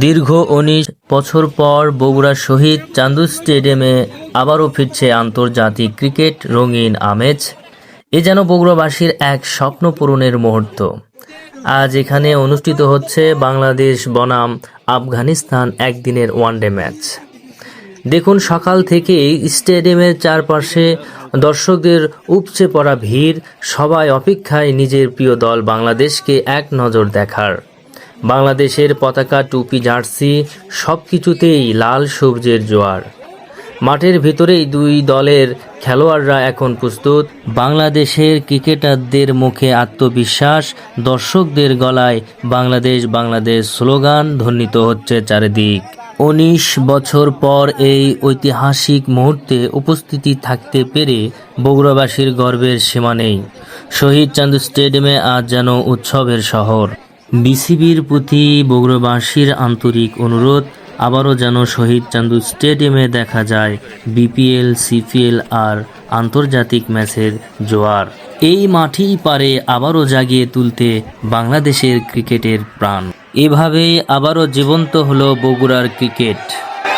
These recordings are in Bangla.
দীর্ঘ উনিশ বছর পর বগুড়া শহীদ চান্দু স্টেডিয়ামে আবারও ফিরছে আন্তর্জাতিক ক্রিকেট রঙিন আমেজ। এ যেন বগুড়াবাসীর এক স্বপ্ন পূরণের মুহূর্ত। আজ এখানে অনুষ্ঠিত হচ্ছে বাংলাদেশ বনাম আফগানিস্তান একদিনের ওয়ানডে ম্যাচ। দেখুন, সকাল থেকেই স্টেডিয়ামের চারপাশে দর্শকদের উপচে পড়া ভিড়, সবাই অপেক্ষায় নিজের প্রিয় দল বাংলাদেশকে এক নজর দেখার। বাংলাদেশের পতাকা, টুপি, জার্সি সব কিছুতেই লাল সবুজের জোয়ার। মাঠের ভিতরেই দুই দলের খেলোয়াড়রা এখন প্রস্তুত। বাংলাদেশের ক্রিকেটারদের মুখে আত্মবিশ্বাস, দর্শকদের গলায় বাংলাদেশ বাংলাদেশ স্লোগান ধ্বনিত হচ্ছে চারিদিক। উনিশ বছর পর এই ঐতিহাসিক মুহূর্তে উপস্থিতি থাকতে পেরে বগুড়াবাসীর গর্বের সীমা নেই। শহীদ চান্দু স্টেডিয়ামে আজ যেন উৎসবের শহর। বিসিবির প্রতি বগুড়াবাসীর আন্তরিক অনুরোধ, আবারও যেন শহীদ চান্দু স্টেডিয়ামে দেখা যায় বিপিএল, সিপিএল আর আন্তর্জাতিক ম্যাচের জোয়ার। এই মাঠেই পারে আবারও জাগিয়ে তুলতে বাংলাদেশের ক্রিকেটের প্রাণ। এভাবেই আবারও জীবন্ত হলো বগুড়ার ক্রিকেট।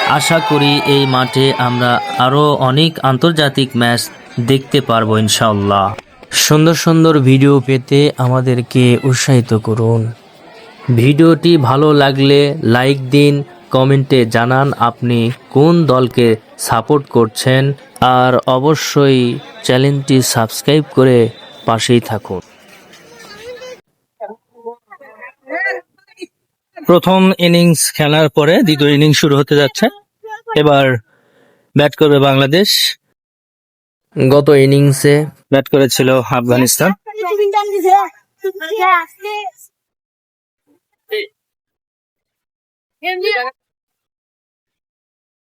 আশা করি এই মাঠে আমরা আরও অনেক আন্তর্জাতিক ম্যাচ দেখতে পারব ইনশাল্লাহ সুন্দর সুন্দর ভিডিও পেতে আমাদেরকে উৎসাহিত করুন। ভিডিওটি ভালো লাগলে লাইক দিন, কমেন্টে জানান আপনি কোন দলকে সাপোর্ট করছেন, আর অবশ্যই চ্যানেলটি সাবস্ক্রাইব করে পাশেই থাকুন। প্রথম ইনিংস খেলার পরে দ্বিতীয় ইনিংস শুরু হতে যাচ্ছে। এবার ব্যাট করবে বাংলাদেশ। গত ইনিংসে ব্যাট করেছিল আফগানিস্তান।